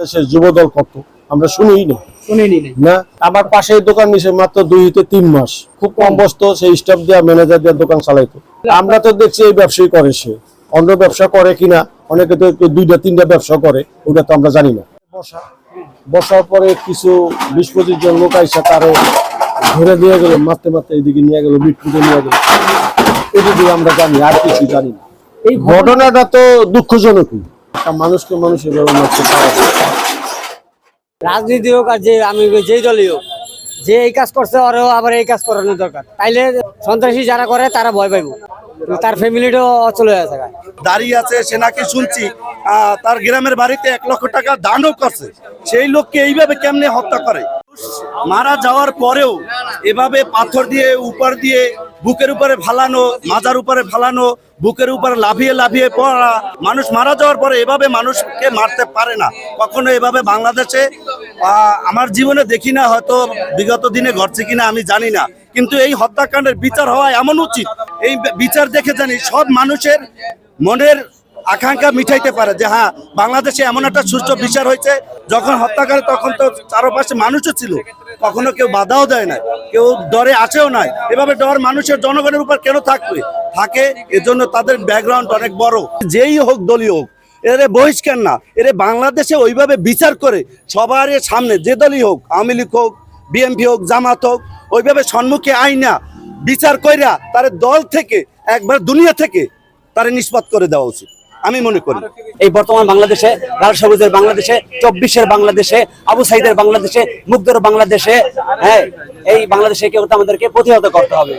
দেশের যুবদল কত? আমরা শুনিই না। শুনিনি না। আমার পাশে দোকান নিছে মাত্র দুই হইতে তিন মাস। খুব কম বসতো সেই স্টাফ দেওয়া ম্যানেজার দেওয়া দোকান চালাইতো। আমরা তো দেখছি এই ব্যবসায়ী করে সে। অন্য ব্যবসা করে কিনা অনেকে তো দুইটা তিনটা ব্যবসা করে ওটা তো আমরা জানি না। বসা। বসার পরে কিছু বিশ পঁচিশ জন লোক আইসা তারে ধরে দিয়ে গেল মারতে মারতে এদিকে নিয়ে গেল মিটকুটে নিয়ে গেল। এদিকে আমরা জানি আর কিছু জানি না। এই ঘটনাটা তো দুঃখজনকই। মানুষকে মানুষ এভাবে রাজনীতি হোক আর যে আমি যেই দলই হোক যে এই কাজ করছে ওরেও আবার এই কাজ করানো দরকার। তাইলে সন্ত্রাসী যারা করে তারা ভয় পাইব। তার ফ্যামিলিটাও অচল হয়ে আছে দাঁড়িয়ে আছে সে নাকি শুনছি আহ, তার গ্রামের বাড়িতে এক লক্ষ টাকা দানও করছে। সেই লোককে এইভাবে কেমনে হত্যা করে? মারা যাওয়ার পরেও এভাবে পাথর দিয়ে উপর দিয়ে বুকের উপরে ফালানো, মাজার উপরে ফালানো, বুকের উপরে লাভিয়ে লাভিয়ে পড়া মানুষ মারা যাওয়ার পরে এভাবে মানুষকে মারতে পারে না। কখনো এভাবে বাংলাদেশে আমার জীবনে দেখি না, হয়তো বিগত দিনে ঘটছে কিনা, আমি জানি না। কিন্তু এই হত্যাকাণ্ডের বিচার হওয়া এমন উচিত। এই বিচার দেখে জানি সব মানুষের মনের আকাঙ্ক্ষা মিটাইতে পারে যে হ্যাঁ বাংলাদেশে এমন একটা সুষ্ঠু বিচার হয়েছে, যখন হত্যাকারী তখন তো চারপাশে মানুষও ছিল, কখনো কেউ বাধাও দেয় না কেউ ডরে আছেও নাই। এভাবে ডর মানুষের জনগণের উপর কেন থাকবে? থাকে, এজন্য তাদের ব্যাকগ্রাউন্ড অনেক বড়। যেই হোক দলীয় হোক, এরে বহিষ্কার না, এরে বাংলাদেশে ওইভাবে বিচার করে সবার সামনে, যে দলই হোক, আওয়ামী লীগ হোক, বিএনপি হোক, জামাত হোক, ওইভাবে সম্মুখে আইনা, বিচার কইরা তার দল থেকে, একবার দুনিয়া থেকে তারে নিষ্পাত করে দেওয়া উচিত। আমি মনে করি। এই বর্তমান বাংলাদেশে, লাল সবুজের বাংলাদেশে, চব্বিশের বাংলাদেশে, আবু সাইদের বাংলাদেশে, মুগ্ধর বাংলাদেশে হ্যাঁ এই বাংলাদেশে কেউ আমাদেরকে প্রতিহত করতে হবে।